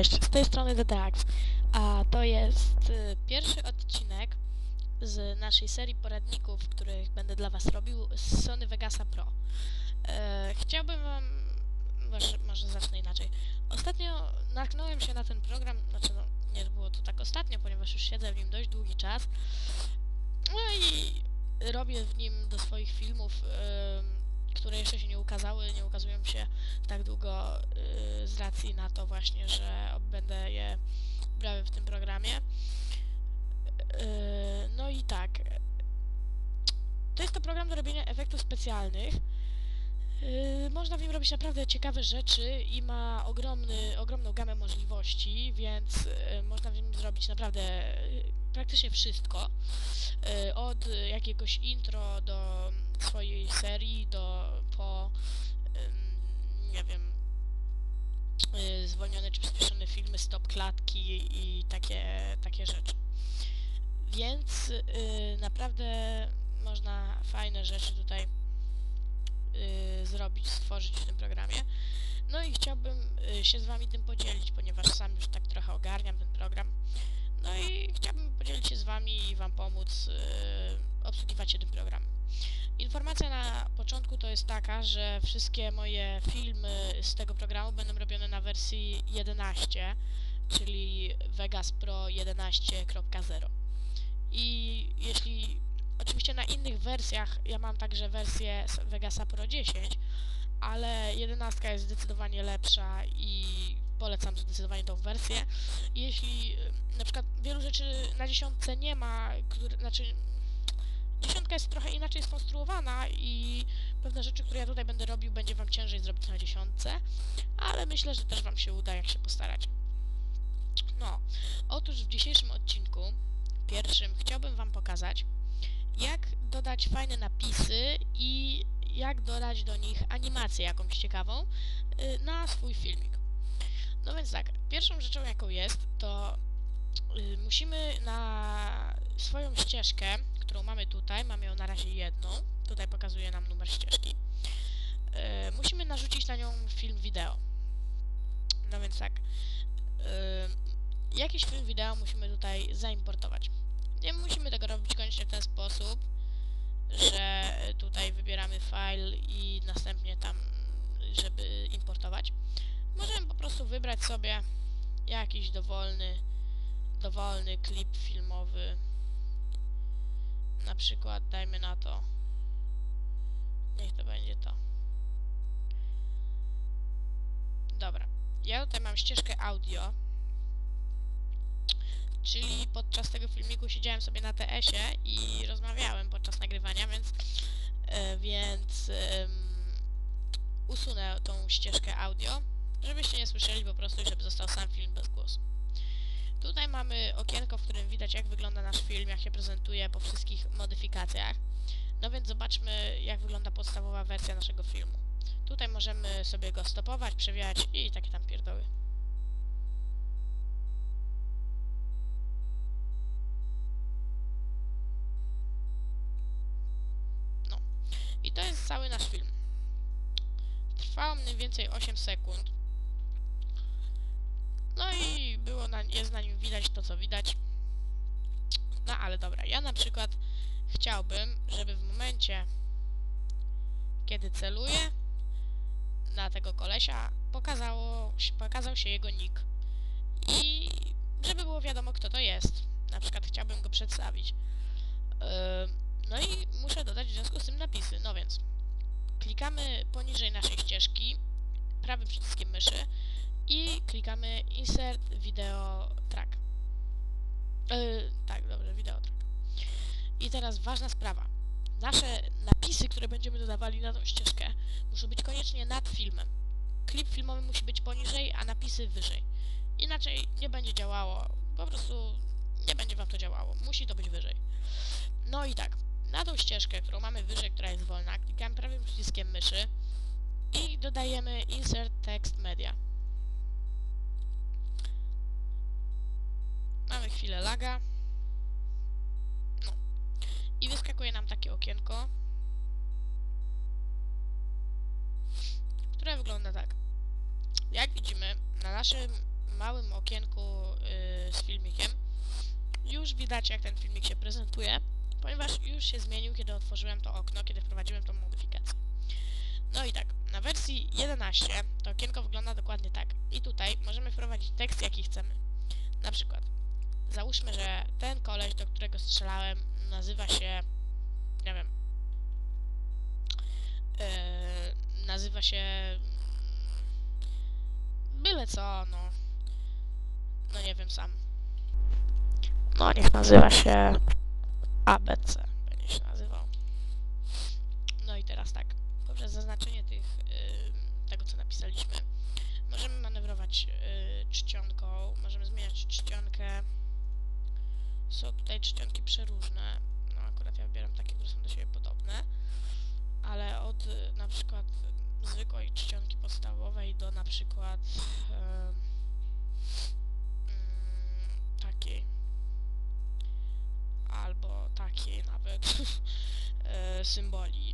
Cześć, z tej strony The Dax, a to jest y, pierwszy odcinek z naszej serii poradników, których będę dla Was robił z Sony Vegasa Pro. E, chciałbym Wam, może, może zacznę inaczej. Ostatnio natknąłem się na ten program, znaczy no, nie było to tak ostatnio, ponieważ już siedzę w nim dość długi czas. No i robię w nim do swoich filmów, które jeszcze się nie ukazały, nie ukazują się tak długo y, z racji na to właśnie, że będę je brały w tym programie. Y, no i tak. To jest to program do robienia efektów specjalnych. Y, Można w nim robić naprawdę ciekawe rzeczy i ma ogromny, ogromną gamę możliwości, więc y, można w nim zrobić naprawdę y, praktycznie wszystko. Od jakiegoś intro do swojej serii, do po nie wiem zwolnione czy przyspieszone filmy, stop klatki i takie, takie rzeczy. Więc naprawdę można fajne rzeczy tutaj y, zrobić, stworzyć w tym programie. No i chciałbym y, się z Wami tym podzielić, ponieważ sam już tak trochę ogarniam ten program. No i chciałbym podzielić się z Wami i Wam pomóc y, obsługiwać się tym programem. Informacja na początku to jest taka, że wszystkie moje filmy z tego programu będą robione na wersji 11, czyli Vegas Pro 11.0. I jeśli oczywiście na innych wersjach, ja mam także wersję Vegasa Pro 10, ale 11 jest zdecydowanie lepsza i polecam zdecydowanie tą wersję. Jeśli y, na przykład wielu rzeczy na dziesiątce nie ma, które, znaczy dziesiątka jest trochę inaczej skonstruowana i pewne rzeczy, które ja tutaj będę robił, będzie wam ciężej zrobić na dziesiątce, ale myślę, że też wam się uda, jak się postaracie. No, otóż w dzisiejszym odcinku, pierwszym, chciałbym wam pokazać, jak dodać fajne napisy i jak dodać do nich animację jakąś ciekawą y, na swój filmik. No więc tak, pierwszą rzeczą jaką jest, to y, musimy na swoją ścieżkę, którą mamy tutaj, mamy ją na razie jedną, tutaj pokazuje nam numer ścieżki, y, musimy narzucić na nią film wideo. No więc tak, jakiś film wideo musimy tutaj zaimportować. Nie musimy tego robić koniecznie w ten sposób, że tutaj wybieramy file i następnie tam, żeby importować. Możemy po prostu wybrać sobie jakiś dowolny, dowolny klip filmowy. Na przykład dajmy na to. Niech to będzie to. Dobra. Ja tutaj mam ścieżkę audio. Czyli podczas tego filmiku siedziałem sobie na TS-ie i rozmawiałem podczas nagrywania, więc, e, więc em, usunę tą ścieżkę audio, żebyście nie słyszeli po prostu, żeby został sam film bez głosu. Tutaj mamy okienko, w którym widać jak wygląda nasz film, jak się prezentuje po wszystkich modyfikacjach. No więc zobaczmy jak wygląda podstawowa wersja naszego filmu. Tutaj możemy sobie go stopować, przewijać i takie tam pierdoły. Więcej 8 sekund. No i było na, jest na nim widać to, co widać. No ale dobra, ja na przykład chciałbym, żeby w momencie, kiedy celuję na tego kolesia, pokazało, pokazał się jego nick. I żeby było wiadomo, kto to jest. Na przykład chciałbym go przedstawić. Yy, no i muszę dodać w związku z tym napisy. No więc klikamy poniżej naszej ścieżki prawym przyciskiem myszy i klikamy Insert Video Track. Yy, tak, dobrze, Video Track. I teraz ważna sprawa. Nasze napisy, które będziemy dodawali na tą ścieżkę, muszą być koniecznie nad filmem. Klip filmowy musi być poniżej, a napisy wyżej. Inaczej nie będzie działało. Po prostu nie będzie wam to działało. Musi to być wyżej. No i tak, na tą ścieżkę, którą mamy wyżej, która jest wolna, klikamy prawym przyciskiem myszy i dodajemy Insert Text Media. Mamy chwilę laga. No. I wyskakuje nam takie okienko, które wygląda tak. Jak widzimy, na naszym małym okienku y, z filmikiem już widać, jak ten filmik się prezentuje, ponieważ już się zmienił, kiedy otworzyłem to okno, kiedy wprowadziłem tą modyfikację. No i tak, na wersji 11 to okienko wygląda dokładnie tak. I tutaj możemy wprowadzić tekst, jaki chcemy. Na przykład, załóżmy, że ten koleś, do którego strzelałem, nazywa się, nie wiem, yy, nazywa się byle co, no. No nie wiem sam. No niech nazywa się ABC. Będzie się nazywał. No i teraz tak. Poprzez zaznaczenie tych, y, tego co napisaliśmy, możemy manewrować y, czcionką, możemy zmieniać czcionkę. Są tutaj czcionki przeróżne. No akurat ja wybieram takie, które są do siebie podobne. Ale od y, na przykład zwykłej czcionki podstawowej do na przykład mm, takiej albo takiej nawet symboli.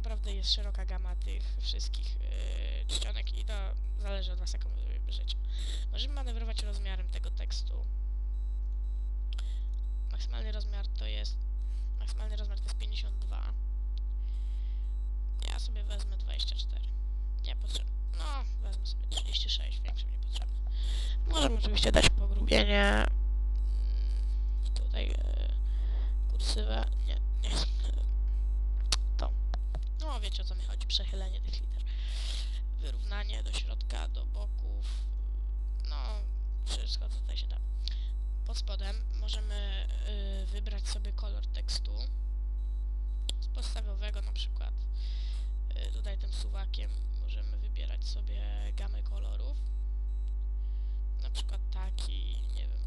Naprawdę jest szeroka gama tych wszystkich e, czcionek i to zależy od Was, jaką wybierzecie. Możemy manewrować rozmiarem tego tekstu. Maksymalny rozmiar to jest maksymalny rozmiar to jest 52. Ja sobie wezmę 24. Nie potrzebne. No, wezmę sobie 36, większe nie potrzebne. Możemy oczywiście dać pogrubienie. Mm, Tutaj e, kursywę. Nie, nie. Wiecie o co mi chodzi. Przechylenie tych liter. Wyrównanie do środka, do boków. No, wszystko co tutaj się da. Pod spodem możemy y, wybrać sobie kolor tekstu. Z podstawowego na przykład y, tutaj tym suwakiem możemy wybierać sobie gamę kolorów. Na przykład taki, nie wiem,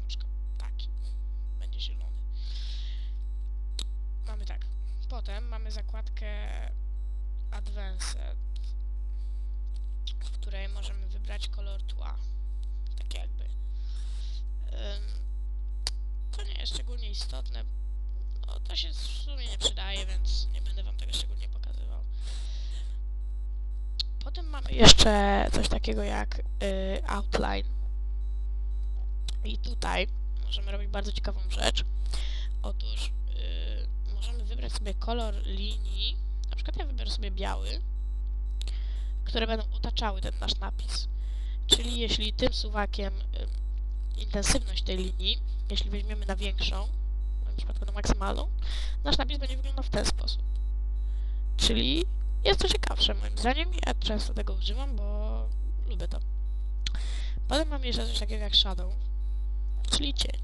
na przykład taki, będzie zielony. Mamy tak. Potem mamy zakładkę Advanced, w której możemy wybrać kolor tła. Tak jakby. To nie jest szczególnie istotne. No, to się w sumie nie przydaje, więc nie będę wam tego szczególnie pokazywał. Potem mamy jeszcze coś takiego jak y, outline. I tutaj możemy robić bardzo ciekawą rzecz. Otóż wybrać sobie kolor linii. Na przykład ja wybiorę sobie biały, które będą otaczały ten nasz napis. Czyli jeśli tym suwakiem y, intensywność tej linii, jeśli weźmiemy na większą, w moim przypadku na maksymalną, nasz napis będzie wyglądał w ten sposób. Czyli jest to ciekawsze moim zdaniem. Ja często tego używam, bo lubię to. Potem mamy jeszcze coś takiego jak shadow, czyli cień.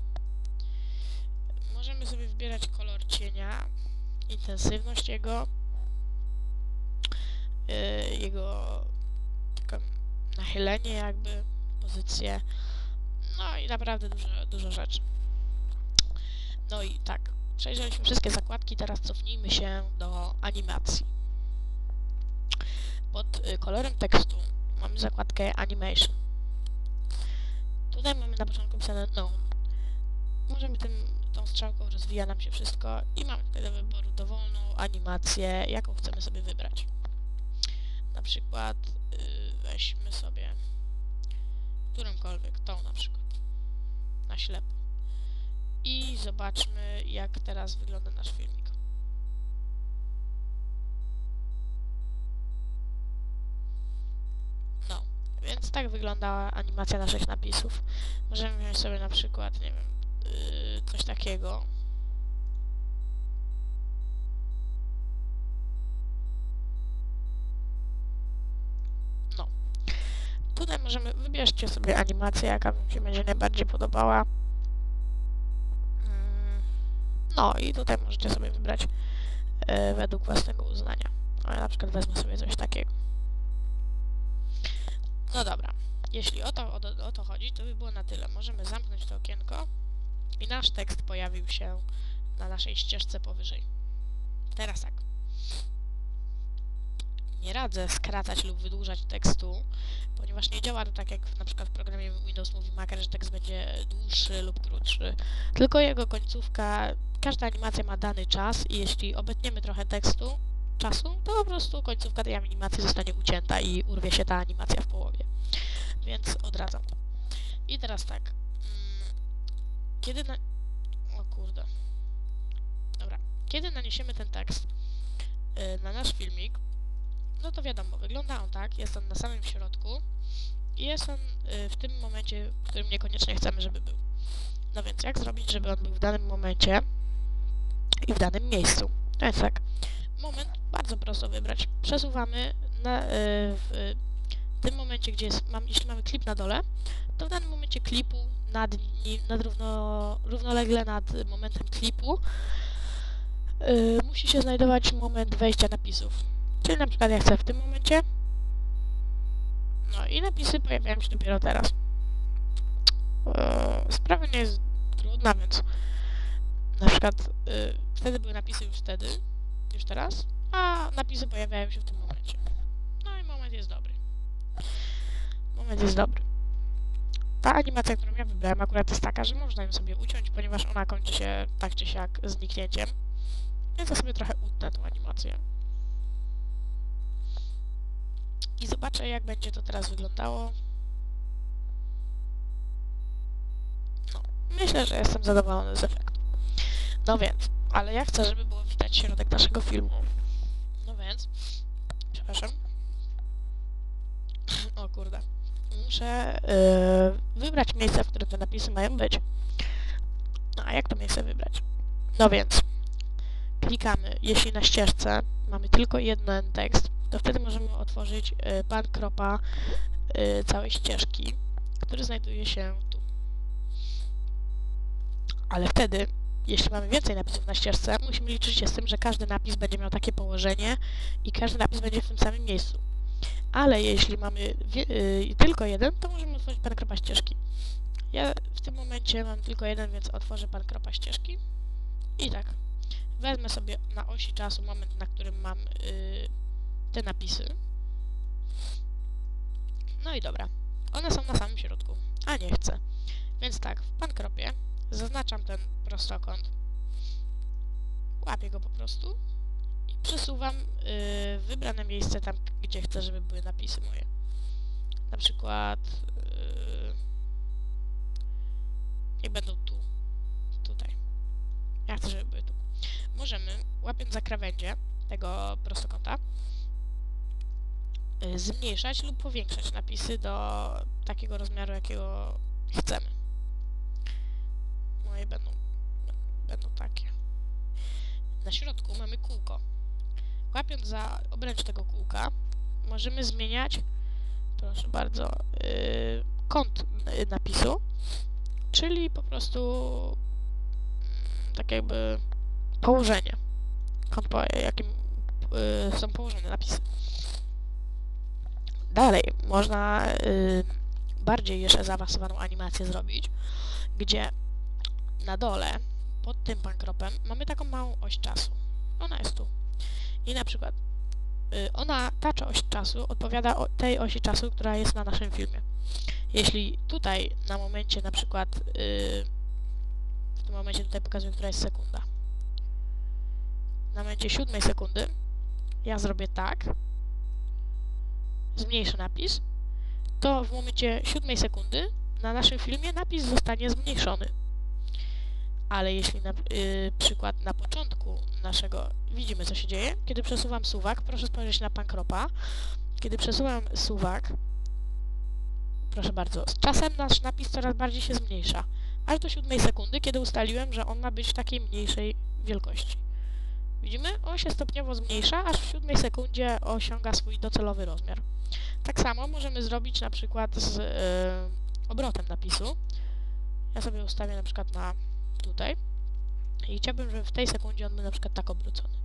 Możemy sobie wybierać kolor cienia, intensywność jego, yy, jego taką nachylenie jakby, pozycję, no i naprawdę dużo, dużo rzeczy. No i tak, przejrzeliśmy wszystkie zakładki, teraz cofnijmy się do animacji. Pod y, kolorem tekstu mamy zakładkę Animation. Tutaj mamy na początku pisane No. Możemy tym, tą strzałką rozwija nam się wszystko i mamy tutaj do wyboru dowolną animację, jaką chcemy sobie wybrać. Na przykład y, weźmy sobie którąkolwiek, tą na przykład, na ślepo. I zobaczmy, jak teraz wygląda nasz filmik. No, więc tak wygląda animacja naszych napisów. Możemy wziąć sobie na przykład, nie wiem, yy, coś takiego. No. Tutaj możemy, wybierzcie sobie animację, jaka wam się będzie najbardziej podobała. Mm, No i tutaj możecie sobie wybrać yy, według własnego uznania. No, ja na przykład wezmę sobie coś takiego. No dobra, jeśli o to, o, o to chodzi, to by było na tyle. Możemy zamknąć to okienko i nasz tekst pojawił się na naszej ścieżce powyżej. Teraz tak. Nie radzę skracać lub wydłużać tekstu, ponieważ nie działa to tak jak na przykład w programie Windows Movie Maker, że tekst będzie dłuższy lub krótszy. Tylko jego końcówka, każda animacja ma dany czas i jeśli obetniemy trochę tekstu, czasu, to po prostu końcówka tej animacji zostanie ucięta i urwie się ta animacja w połowie. Więc odradzam to. I teraz tak. Kiedy na... O kurde. Dobra. Kiedy naniesiemy ten tekst y, na nasz filmik, no to wiadomo, wygląda on tak, jest on na samym środku i jest on y, w tym momencie, w którym niekoniecznie chcemy, żeby był. No więc jak zrobić, żeby on był w danym momencie i w danym miejscu? No więc tak, moment bardzo prosto wybrać. Przesuwamy na, y, w tym momencie, gdzie jest, mam, jeśli mamy klip na dole, to w danym momencie klipu nad, nad równo, równolegle nad momentem klipu y, musi się znajdować moment wejścia napisów. Czyli na przykład ja chcę w tym momencie. No i napisy pojawiają się dopiero teraz. Eee, Sprawa nie jest trudna, więc na przykład y, wtedy były napisy już wtedy, już teraz, a napisy pojawiają się w tym momencie. No i moment jest dobry. Moment jest dobry. Ta animacja, którą ja wybrałem akurat jest taka, że można ją sobie uciąć, ponieważ ona kończy się tak czy siak zniknięciem. Więc ja sobie trochę utnę tą animację. I zobaczę, jak będzie to teraz wyglądało. No, myślę, że jestem zadowolony z efektu. No więc, ale ja chcę, żeby było widać środek naszego filmu. No więc, przepraszam. Muszę yy, wybrać miejsce, w którym te napisy mają być. No a jak to miejsce wybrać? No więc, klikamy, jeśli na ścieżce mamy tylko jeden tekst, to wtedy możemy otworzyć y, pan kropa y, całej ścieżki, który znajduje się tu. Ale wtedy, jeśli mamy więcej napisów na ścieżce, musimy liczyć się z tym, że każdy napis będzie miał takie położenie i każdy napis będzie w tym samym miejscu. Ale jeśli mamy wie, y, tylko jeden, to możemy otworzyć pan ścieżki. Ja w tym momencie mam tylko jeden, więc otworzę pan ścieżki. I tak. Wezmę sobie na osi czasu moment, na którym mam y, te napisy. No i dobra. One są na samym środku, a nie chcę. Więc tak, w pan kropie zaznaczam ten prostokąt. Łapię go po prostu przesuwam y, wybrane miejsce tam, gdzie chcę, żeby były napisy moje. Na przykład y, niech będą tu. Tutaj. Ja chcę, żeby były tu. Możemy, łapiąc za krawędzie tego prostokąta, y, zmniejszać lub powiększać napisy do takiego rozmiaru, jakiego chcemy. Moje będą, będą takie. Na środku mamy kółko. Łapiąc za obręcz tego kółka, możemy zmieniać, proszę bardzo, yy, kąt napisu, czyli po prostu mm, tak jakby położenie. Kąt, po jakim y, są położone napisy. Dalej, można y, bardziej jeszcze zaawansowaną animację zrobić, gdzie na dole, pod tym pankropem, mamy taką małą oś czasu. Ona jest tu. I na przykład y, ona, ta oś czasu, odpowiada tej osi czasu, która jest na naszym filmie. Jeśli tutaj na momencie na przykład, y, w tym momencie tutaj pokazuję, która jest sekunda. Na momencie siódmej sekundy ja zrobię tak, zmniejszę napis, to w momencie siódmej sekundy na naszym filmie napis zostanie zmniejszony. Ale jeśli na y, przykład na początku naszego widzimy co się dzieje, kiedy przesuwam suwak, proszę spojrzeć na pankropa, kiedy przesuwam suwak, proszę bardzo, z czasem nasz napis coraz bardziej się zmniejsza, aż do siódmej sekundy, kiedy ustaliłem, że on ma być w takiej mniejszej wielkości. Widzimy? On się stopniowo zmniejsza, aż w siódmej sekundzie osiąga swój docelowy rozmiar. Tak samo możemy zrobić na przykład z yy, obrotem napisu. Ja sobie ustawię na przykład na tutaj i chciałbym, żeby w tej sekundzie on był na przykład tak obrócony.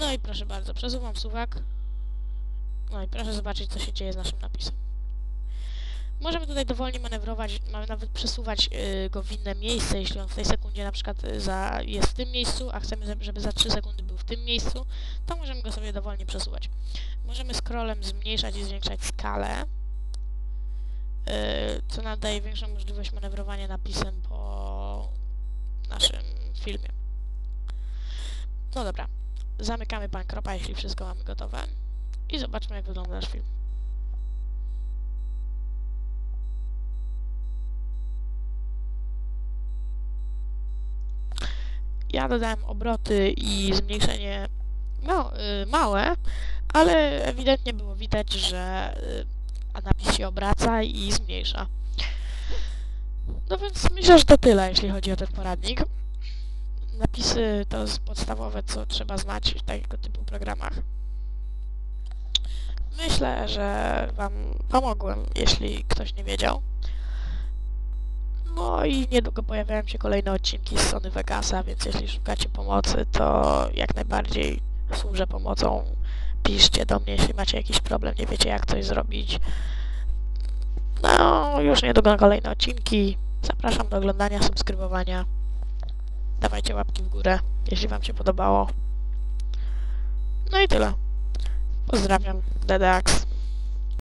No i proszę bardzo, przesuwam suwak. No i proszę zobaczyć, co się dzieje z naszym napisem. Możemy tutaj dowolnie manewrować, mamy nawet przesuwać y, go w inne miejsce, jeśli on w tej sekundzie na przykład y, za, jest w tym miejscu, a chcemy, żeby za 3 sekundy był w tym miejscu, to możemy go sobie dowolnie przesuwać. Możemy scrollem zmniejszać i zwiększać skalę, y, co nam daje większą możliwość manewrowania napisem po naszym filmie. No dobra. zamykamy pankropa, jeśli wszystko mamy gotowe. I zobaczmy, jak wygląda nasz film. Ja dodałem obroty i zmniejszenie no, y, małe, ale ewidentnie było widać, że y, napis się obraca i zmniejsza. No więc myślę, że to tyle, jeśli chodzi o ten poradnik. Napisy to jest podstawowe, co trzeba znać w tego typu programach. Myślę, że Wam pomogłem, jeśli ktoś nie wiedział. No i niedługo pojawiają się kolejne odcinki z Sony Vegasa, więc jeśli szukacie pomocy, to jak najbardziej służę pomocą. Piszcie do mnie, jeśli macie jakiś problem, nie wiecie jak coś zrobić. No, już niedługo kolejne odcinki. Zapraszam do oglądania, subskrybowania. Dawajcie łapki w górę, jeśli Wam się podobało. No i tyle. Pozdrawiam, Dedax.